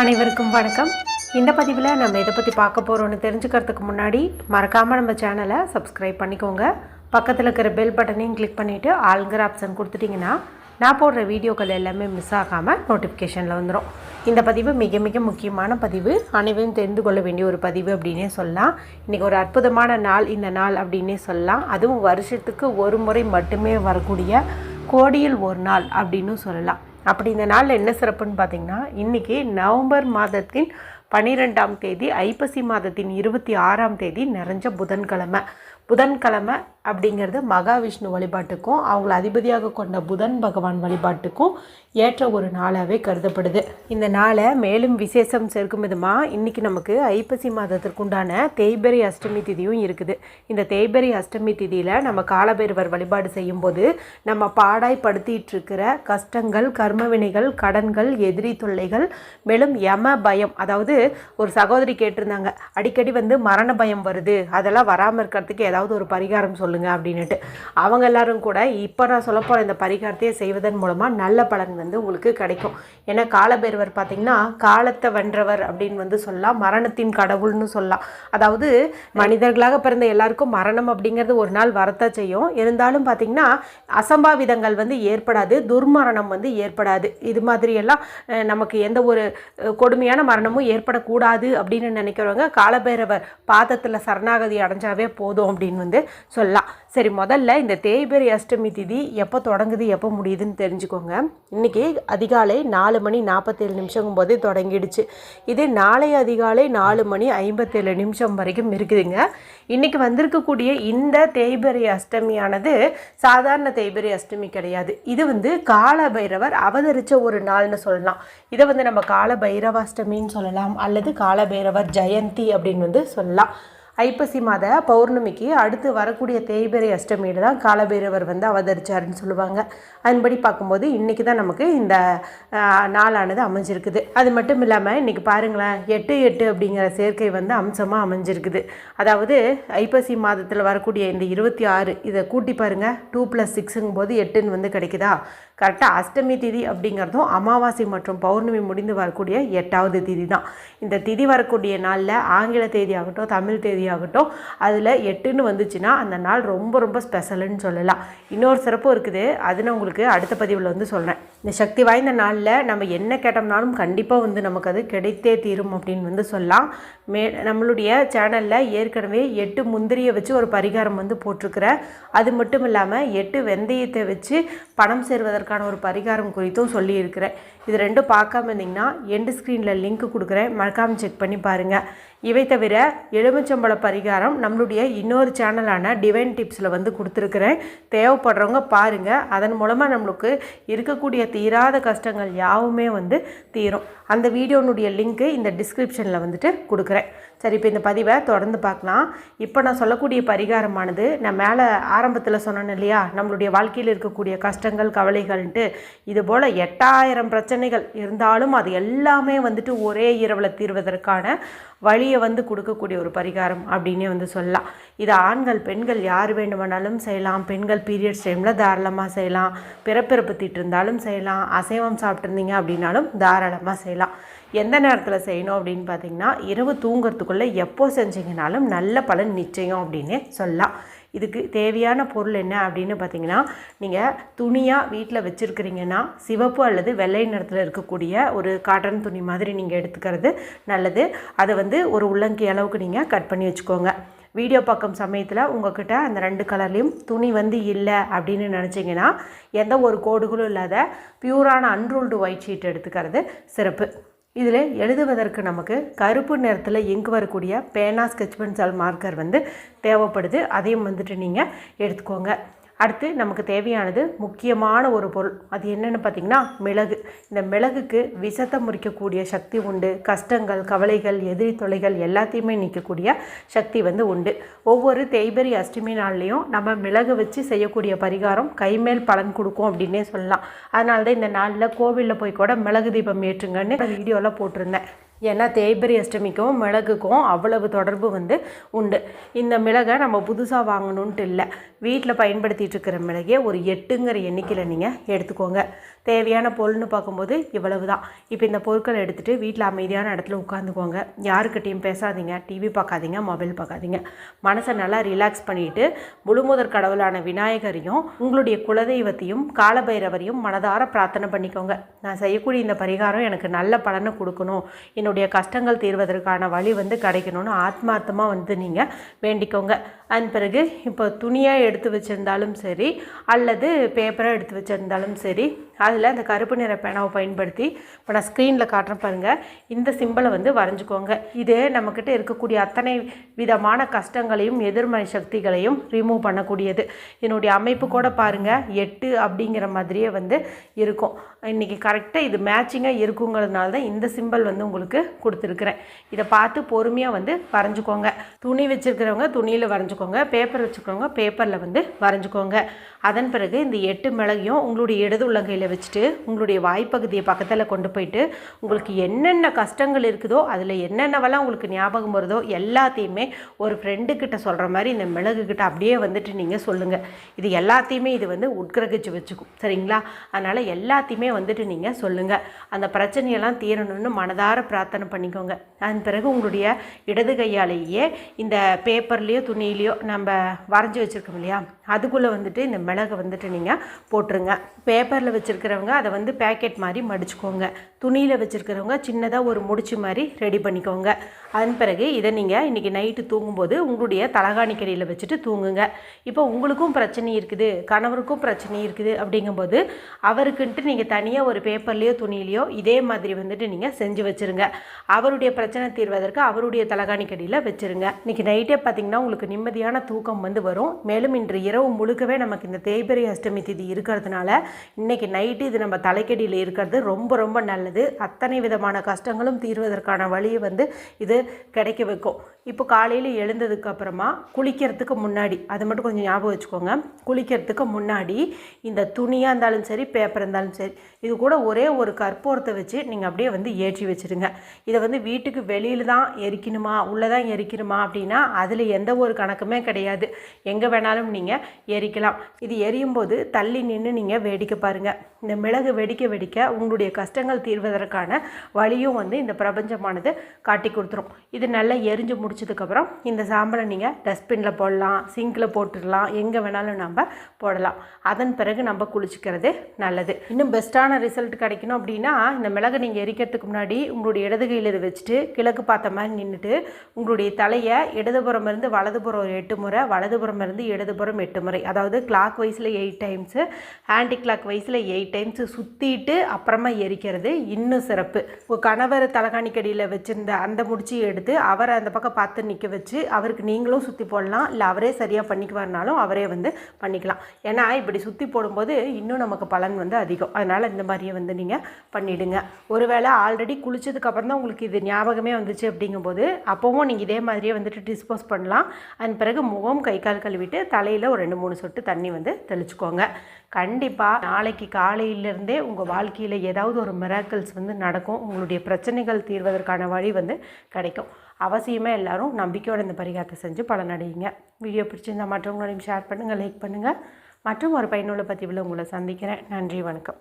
அனைவருக்கும் வணக்கம். இந்த பதிவில் நம்ம எதை பற்றி பார்க்க போகிறோன்னு தெரிஞ்சுக்கிறதுக்கு முன்னாடி மறக்காமல் நம்ம சேனலை சப்ஸ்கிரைப் பண்ணிக்கோங்க. பக்கத்தில் இருக்கிற பெல் பட்டனையும் கிளிக் பண்ணிவிட்டு ஆளுங்கிற ஆப்ஷன் கொடுத்துட்டிங்கன்னா நான் போடுற வீடியோக்கள் எல்லாமே மிஸ் ஆகாமல் நோட்டிஃபிகேஷனில் வந்துடும் இந்த பதிவு மிக மிக முக்கியமான பதிவு. அனைவரும் தெரிந்து கொள்ள வேண்டிய ஒரு பதிவு அப்படின்னே சொல்லலாம். இன்றைக்கி ஒரு அற்புதமான நாள். இந்த நாள் அப்படின்னே சொல்லலாம். அதுவும் வருஷத்துக்கு ஒரு முறை மட்டுமே வரக்கூடிய கோடியில் ஒரு நாள் அப்படின்னு சொல்லலாம். அப்படி இந்த நாளில் என்ன சிறப்புன்னு பார்த்தீங்கன்னா இன்றைக்கி நவம்பர் மாதத்தின் பன்னிரெண்டாம் தேதி ஐப்பசி மாதத்தின் இருபத்தி ஆறாம் தேதி நிறைஞ்ச புதன்கிழமை. புதன்கிழமை அப்படிங்கிறது மகாவிஷ்ணு வழிபாட்டுக்கும் அவங்கள அதிபதியாக கொண்ட புதன் பகவான் வழிபாட்டுக்கும் ஏற்ற ஒரு நாளாகவே கருதப்படுது. இந்த நாளை மேலும் விசேஷம் சேர்க்கும் விதமாக இன்றைக்கி நமக்கு ஐப்பசி மாதத்திற்குண்டான தேய்பெரி அஷ்டமி திதியும் இருக்குது. இந்த தேய்பெரி அஷ்டமி திதியில் நம்ம காலபைரவர் வழிபாடு செய்யும்போது நம்ம பாடாய்படுத்திட்டு இருக்கிற கஷ்டங்கள் கர்மவினைகள் கடன்கள் எதிரி தொல்லைகள் மேலும் யம பயம் அதாவது ஒரு சகோதரி கேட்டிருந்தாங்க அடிக்கடி வந்து மரண பயம் வருது அதெல்லாம் வராமல் இருக்கிறதுக்கு ஏதாவது ஒரு பரிகாரம் சொல்லுங்கள் அப்படின்னுட்டு. அவங்க எல்லாரும் கூட இப்போ நான் சொல்ல போகிற இந்த பரிகாரத்தையே செய்வதன் மூலமாக நல்ல பலன் வந்து உங்களுக்கு கிடைக்கும். ஏன்னா காலபைரவர் பார்த்தீங்கன்னா காலத்தை வென்றவர் அப்படின்னு வந்து சொல்லலாம். மரணத்தின் கடவுள்னு சொல்லலாம். அதாவது மனிதர்களாக பிறந்த எல்லாருக்கும் மரணம் அப்படிங்கிறது ஒரு நாள் வரத்தான் செய்யும். இருந்தாலும் பார்த்தீங்கன்னா அசம்பாவிதங்கள் வந்து ஏற்படாது. துர்மரணம் வந்து ஏற்படாது. இது மாதிரியெல்லாம் நமக்கு எந்த ஒரு கொடுமையான மரணமும் ஏற்படக்கூடாது அப்படின்னு நினைக்கிறவங்க காலபைரவர் பாதத்தில் சரணாகதி அடைஞ்சாவே போதும் அப்படின்னு வந்து சொல்லலாம். சரி முதல்ல இந்த தேய்பிரை அஷ்டமி திதி எப்போ தொடங்குது எப்போ முடியுதுன்னு தெரிஞ்சுக்கோங்க. இன்றைக்கி அதிகாலை நாலு மணி நாற்பத்தேழு நிமிஷங்கும் போதே தொடங்கிடுச்சு. இது நாளை அதிகாலை நாலு மணி ஐம்பத்தேழு நிமிஷம் வரைக்கும் இருக்குதுங்க. இன்றைக்கி வந்திருக்கக்கூடிய இந்த தேய்பிரை அஷ்டமியானது சாதாரண தேய்பிரை அஷ்டமி கிடையாது. இது வந்து கால பைரவர் அவதரித்த ஒரு நாள்னு சொல்லலாம். இதை வந்து நம்ம கால பைரவாஷ்டமின்னு சொல்லலாம் அல்லது கால பைரவர் ஜெயந்தி அப்படின்னு வந்து சொல்லலாம். ஐப்பசி மாத பௌர்ணமிக்கு அடுத்து வரக்கூடிய தேய்பிரை அஷ்டமியில் தான் காலபைரவர் வந்து அவதரிச்சாருன்னு சொல்லுவாங்க. அதன்படி பார்க்கும்போது இன்றைக்கி தான் நமக்கு இந்த நாளானது அமைஞ்சிருக்குது. அது மட்டும் இல்லாமல் இன்றைக்கி பாருங்களேன் எட்டு எட்டு அப்படிங்கிற சேர்க்கை வந்து அம்சமாக அமைஞ்சிருக்குது. அதாவது ஐப்பசி மாதத்தில் வரக்கூடிய இந்த இருபத்தி ஆறு இதை கூட்டி பாருங்கள் டூ ப்ளஸ் சிக்ஸுங்கும் போது எட்டுன்னு வந்து கிடைக்குதா? கரெக்டாக அஷ்டமி திதி அப்படிங்கிறதும் அமாவாசை மற்றும் பௌர்ணமி முடிந்து வரக்கூடிய எட்டாவது திதி தான். இந்த திதி வரக்கூடிய நாளில் ஆங்கில தேதி ஆகட்டும் தமிழ் தேதி ஆகட்டும். அதில் எட்டுன்னு வந்துச்சுன்னா அந்த நாள் ரொம்ப ரொம்ப ஸ்பெஷலுன்னு சொல்லலாம். இன்னொரு சிறப்பும் இருக்குது. அது நான் உங்களுக்கு அடுத்த பதிவில் வந்து சொல்கிறேன் இந்த சக்தி வாய்ந்த நாளில் நம்ம என்ன கேட்டோம்னாலும் கண்டிப்பாக வந்து நமக்கு அது கிடைத்தே தீரும் அப்படின்னு வந்து சொல்லலாம். மே நம்மளுடைய சேனலில் ஏற்கனவே எட்டு முந்திரியை வச்சு ஒரு பரிகாரம் வந்து போட்டிருக்கிறேன் அது மட்டும் இல்லாமல் எட்டு வெந்தயத்தை வச்சு பணம் சேர்வதற்கான ஒரு பரிகாரம் குறித்தும் சொல்லியிருக்கிறேன். இது ரெண்டும் பார்க்காம இருந்தீங்கன்னா எண்டு ஸ்க்ரீனில் லிங்க் கொடுக்குறேன். மறக்காமல் செக் பண்ணி பாருங்கள் இவை தவிர எலுமிச்சம்பழ பரிகாரம் நம்மளுடைய இன்னொரு சேனலான டிவைன் டிப்ஸில் வந்து கொடுத்துருக்குறேன். தேவைப்படுறவங்க பாருங்கள் அதன் மூலமாக நம்மளுக்கு இருக்கக்கூடிய தீராத கஷ்டங்கள் யாவுமே வந்து தீரும். அந்த வீடியோனுடைய லிங்க்கு இந்த டிஸ்கிரிப்ஷனில் வந்துட்டு கொடுக்குறேன். சரி இப்போ இந்த பதிவை தொடர்ந்து பார்க்கலாம். இப்போ நான் சொல்லக்கூடிய பரிகாரமானது நான் மேலே ஆரம்பத்தில் சொன்னேன் இல்லையா? நம்மளுடைய வாழ்க்கையில் இருக்கக்கூடிய கஷ்டங்கள் கவலைகள்ன்ட்டு. இது போல் எட்டாயிரம் பிரச்சனைகள் இருந்தாலும் அது எல்லாமே வந்துட்டு ஒரே இரவில் தீர்வதற்கான வழி வழியை வந்து கொடுக்கக்கூடிய ஒரு பரிகாரம் அப்படின்னே வந்து சொல்லலாம். இது ஆண்கள் பெண்கள் யார் வேண்டுமானாலும் செய்யலாம். பெண்கள் பீரியட்ஸ் டைமில் தாராளமாக செய்யலாம். பிறப்பிறப்பு இருந்தாலும் செய்யலாம். அசைவம் சாப்பிட்ருந்தீங்க அப்படின்னாலும் தாராளமாக செய்யலாம். எந்த நேரத்தில் செய்யணும் அப்படின்னு பார்த்தீங்கன்னா இரவு தூங்குறதுக்குள்ளே எப்போ செஞ்சீங்கனாலும் நல்ல பலன் நிச்சயம் அப்படின்னே சொல்லலாம். இதுக்கு தேவையான பொருள் என்ன அப்படின்னு பார்த்தீங்கன்னா நீங்கள் துணியாக வீட்டில் வச்சுருக்கிறீங்கன்னா சிவப்பு அல்லது வெள்ளை நிறத்தில் இருக்கக்கூடிய ஒரு காட்டன் துணி மாதிரி நீங்கள் எடுத்துக்கிறது நல்லது. அதை வந்து ஒரு உள்ளங்கி அளவுக்கு நீங்கள் கட் பண்ணி வச்சுக்கோங்க. வீடியோ பக்கம் சமயத்தில் உங்ககிட்ட அந்த ரெண்டு கலர்லேயும் துணி வந்து இல்லை அப்படின்னு நினச்சிங்கன்னா எந்த ஒரு கோடுகளும் இல்லாத பியூரான அன்ரூல்டு ஒயிட் ஷீட் எடுத்துக்கிறது சிறப்பு. இதில் எழுதுவதற்கு நமக்கு கருப்பு நிறத்தில் இங்கு வரக்கூடிய பேனா ஸ்கெட்ச் பென்சால் மார்க்கர் வந்து தேவைப்படுது. அதையும் வந்துட்டு நீங்கள் எடுத்துக்கோங்க. அடுத்து நமக்கு தேவையானது முக்கியமான ஒரு பொருள். அது என்னென்னு பார்த்தீங்கன்னா மிளகு. இந்த மிளகுக்கு விஷத்தை முறிக்கக்கூடிய சக்தி உண்டு. கஷ்டங்கள் கவலைகள் எதிரி தொலைகள் எல்லாத்தையுமே நிற்கக்கூடிய சக்தி வந்து உண்டு. ஒவ்வொரு தேய்பெரி அஷ்டமி நாள்லேயும் நம்ம மிளகு வச்சு செய்யக்கூடிய பரிகாரம் கைமேல் பலன் கொடுக்கும் அப்படின்னே சொல்லலாம். அதனால தான் இந்த நாளில் கோவிலில் போய் கூட மிளகு தீபம் ஏற்றுங்கன்னு வீடியோவில் போட்டிருந்தேன். ஏன்னா தேய்பிரி அஷ்டமிக்கும் மிளகுக்கும் அவ்வளவு தொடர்பு வந்து உண்டு. இந்த மிளகை நம்ம புதுசாக வாங்கணுன்ட்டு இல்லை. வீட்டில் பயன்படுத்திகிட்டு இருக்கிற மிளகே ஒரு எட்டுங்கிற எண்ணிக்கையில் நீங்கள் எடுத்துக்கோங்க. தேவையான பொருள்னு பார்க்கும்போது இவ்வளவு தான் இப்போ இந்த பொருட்களை எடுத்துகிட்டு வீட்டில் அமைதியான இடத்துல உட்காந்துக்கோங்க. யாருக்கிட்டையும் பேசாதீங்க. டிவி பார்க்காதீங்க மொபைல் பார்க்காதீங்க. மனசை நல்லா ரிலாக்ஸ் பண்ணிவிட்டு முழுமுதற் கடவுளான விநாயகரையும் உங்களுடைய குலதெய்வத்தையும் காலபைரவரையும் மனதார பிரார்த்தனை பண்ணிக்கோங்க. நான் செய்யக்கூடிய இந்த பரிகாரம் எனக்கு நல்ல பலனை கொடுக்கணும். என்னுடைய கஷ்டங்கள் தீர்வதற்கான வழி வந்து கிடைக்கணும்னு ஆத்மார்த்தமாக வந்து நீங்கள் வேண்டிக்கோங்க. அதன் பிறகு இப்போ துணியாக எடுத்து வச்சுருந்தாலும் சரி அல்லது பேப்பராக எடுத்து வச்சுருந்தாலும் சரி அதில் அந்த கருப்பு நிற பேனாவை பயன்படுத்தி இப்போ நான் ஸ்க்ரீனில் காட்டுறேன் பாருங்கள் இந்த சிம்பிளை வந்து வரைஞ்சிக்கோங்க. இது நம்மக்கிட்ட இருக்கக்கூடிய அத்தனை விதமான கஷ்டங்களையும் எதிர்மறை சக்திகளையும் ரிமூவ் பண்ணக்கூடியது. என்னுடைய அமைப்பு கூட பாருங்கள் எட்டு அப்படிங்கிற மாதிரியே வந்து இருக்கும். இன்றைக்கி கரெக்டாக இது மேட்சிங்காக இருக்குங்கிறதுனால தான் இந்த சிம்பிள் வந்து உங்களுக்கு கொடுத்துருக்குறேன். இதை பார்த்து பொறுமையாக வந்து வரைஞ்சிக்கோங்க. துணி வச்சுருக்கிறவங்க துணியில் வரைஞ்சிக்கோங்க. பேப்பர் வச்சுக்கிறவங்க பேப்பரில் வந்து வரைஞ்சிக்கோங்க. அதன் பிறகு இந்த எட்டு மிளகையும் உங்களுடைய இடது உள்ளங்கையில் வச்சுட்டு உங்களுடைய வாய்ப்பகுதியை பக்கத்தில் கொண்டு போயிட்டு உங்களுக்கு என்னென்ன கஷ்டங்கள் இருக்குதோ அதில் என்னென்னவெல்லாம் உங்களுக்கு ஞாபகம் வருதோ எல்லாத்தையுமே ஒரு ஃப்ரெண்டுக்கிட்ட சொல்கிற மாதிரி இந்த மிளகு கிட்ட அப்படியே வந்துட்டு நீங்கள் சொல்லுங்கள் இது எல்லாத்தையுமே இது வந்து உட்கிரகிச்சு வச்சுக்கும். சரிங்களா? அதனால் எல்லாத்தையுமே வந்துட்டு நீங்கள் சொல்லுங்கள் அந்த பிரச்சனையெல்லாம் தீரணும்னு மனதார பிரார்த்தனை பண்ணிக்கோங்க. அதன் பிறகு உங்களுடைய இடது கையாலேயே இந்த பேப்பர்லேயோ துணியிலையோ நம்ம வரைஞ்சி வச்சுருக்கோம் இல்லையா? அதுக்குள்ளே வந்துட்டு இந்த மிளகை வந்துட்டு நீங்கள் போட்டுருங்க. பேப்பரில் வச்சுருக்கிறவங்க அதை வந்து பேக்கெட் மாதிரி மடிச்சுக்கோங்க. துணியில் வச்சுருக்கிறவங்க சின்னதாக ஒரு முடிச்சு மாதிரி ரெடி பண்ணிக்கோங்க. அதன் பிறகு இதை நீங்கள் இன்றைக்கி நைட்டு தூங்கும்போது உங்களுடைய தலகாணி கடியில் வச்சுட்டு தூங்குங்க. இப்போ உங்களுக்கும் பிரச்சனை இருக்குது கணவருக்கும் பிரச்சனை இருக்குது அப்படிங்கும்போது அவருக்குன்ட்டு நீங்கள் தனியாக ஒரு பேப்பர்லேயோ துணியிலையோ இதே மாதிரி வந்துட்டு நீங்கள் செஞ்சு வச்சுருங்க. அவருடைய பிரச்சனை தீர்வதற்கு அவருடைய தலகாணி கடியில் வச்சுருங்க. இன்றைக்கி நைட்டே பார்த்திங்கன்னா உங்களுக்கு நிம்மதியான தூக்கம் வந்து வரும். மேலும் இன்று இரவு முழுக்கவே நமக்கு இந்த தேய்பிரை அஷ்டமி திதி இருக்கிறதுனால இன்றைக்கி நைட் நைட்டு இது நம்ம தலைக்கடியில் இருக்கிறது ரொம்ப ரொம்ப நல்லது. அத்தனை விதமான கஷ்டங்களும் தீர்வதற்கான வழியை வந்து இது கிடைக்க வைக்கும். இப்போ காலையில் எழுந்ததுக்கப்புறமா குளிக்கிறதுக்கு முன்னாடி அதை மட்டும் கொஞ்சம் ஞாபகம் வச்சுக்கோங்க. குளிக்கிறதுக்கு முன்னாடி இந்த துணியாக இருந்தாலும் சரி பேப்பர் இருந்தாலும் சரி இது கூட ஒரே ஒரு கற்பூரத்தை வச்சு நீங்கள் அப்படியே வந்து ஏற்றி வச்சுருங்க. இதை வந்து வீட்டுக்கு வெளியில் தான் எரிக்கணுமா உள்ளே தான் எரிக்கணுமா அப்படின்னா அதில் எந்த ஒரு கணக்குமே கிடையாது. எங்கே வேணாலும் நீங்கள் எரிக்கலாம். இது எரியும் போது தள்ளி நின்று நீங்கள் வேடிக்கை பாருங்கள் இந்த மிளகு வெடிக்க வெடிக்க உங்களுடைய கஷ்டங்கள் தீர்வதற்கான வழியும் வந்து இந்த பிரபஞ்சமானது காட்டி கொடுத்துரும். இது நல்லா எரிஞ்சு முடிச்சதுக்கப்புறம் இந்த சாம்பலை நீங்கள் டஸ்ட்பினில் போடலாம் சிங்கில் போட்டுடலாம் எங்கே வேணாலும் நம்ம போடலாம். அதன் பிறகு நம்ம குளிச்சுக்கிறது நல்லது. இன்னும் பெஸ்ட்டான ரிசல்ட் கிடைக்கணும் அப்படின்னா இந்த மிளகை நீங்கள் எரிக்கிறதுக்கு முன்னாடி உங்களுடைய இடது கையில் இதை வச்சுட்டு கிழக்கு பார்த்த மாதிரி நின்றுட்டு உங்களுடைய தலையை இடதுபுறம் இருந்து வலதுபுறம் ஒரு எட்டு முறை வலதுபுறம் இருந்து இடதுபுறம் எட்டு முறை அதாவது கிளாக் வைஸில் எயிட் டைம்ஸு ஹேண்டி கிளாக் வைஸில் எயிட் டைம்ஸு சுற்றிட்டு அப்புறமா எரிக்கிறது இன்னும் சிறப்பு. உங்கள் கணவர் தலகாணிக்கடியில் வச்சுருந்த அந்த முடிச்சு எடுத்து அவரை அந்த பக்கம் பார்த்து நிற்க வச்சு அவருக்கு நீங்களும் சுற்றி போடலாம். இல்லை அவரே சரியாக பண்ணிக்குவார்னாலும் அவரே வந்து பண்ணிக்கலாம். ஏன்னா இப்படி சுற்றி போடும்போது இன்னும் நமக்கு பலன் வந்து அதிகம். அதனால் இந்த மாதிரியே வந்து நீங்கள் பண்ணிவிடுங்க ஒருவேளை ஆல்ரெடி குளிச்சதுக்கப்புறம் தான் உங்களுக்கு இது ஞாபகமே வந்துச்சு அப்படிங்கும்போது அப்போவும் நீங்கள் இதே மாதிரியே வந்துட்டு டிஸ்போஸ் பண்ணலாம். அதன் பிறகு முகம் கை கால் கழுவிட்டு தலையில் ஒரு ரெண்டு மூணு சொட்டு தண்ணி வந்து தெளிச்சுக்கோங்க. கண்டிப்பாக நாளைக்கு காலையிலேருந்தே உங்கள் வாழ்க்கையில் ஏதாவது ஒரு மிராக்கிள்ஸ் வந்து நடக்கும். உங்களுடைய பிரச்சனைகள் தீர்வதற்கான வழி வந்து கிடைக்கும். அவசியமாக எல்லாரும் நம்பிக்கையோட இந்த பரிகாரத்தை செஞ்சு பலனடையுங்க வீடியோ பிடிச்சிருந்தா மற்றவங்களோடையும் ஷேர் பண்ணுங்கள் லைக் பண்ணுங்கள் மற்றும் ஒரு பயனுள்ள பதிவில் உங்களை சந்திக்கிறேன். நன்றி வணக்கம்.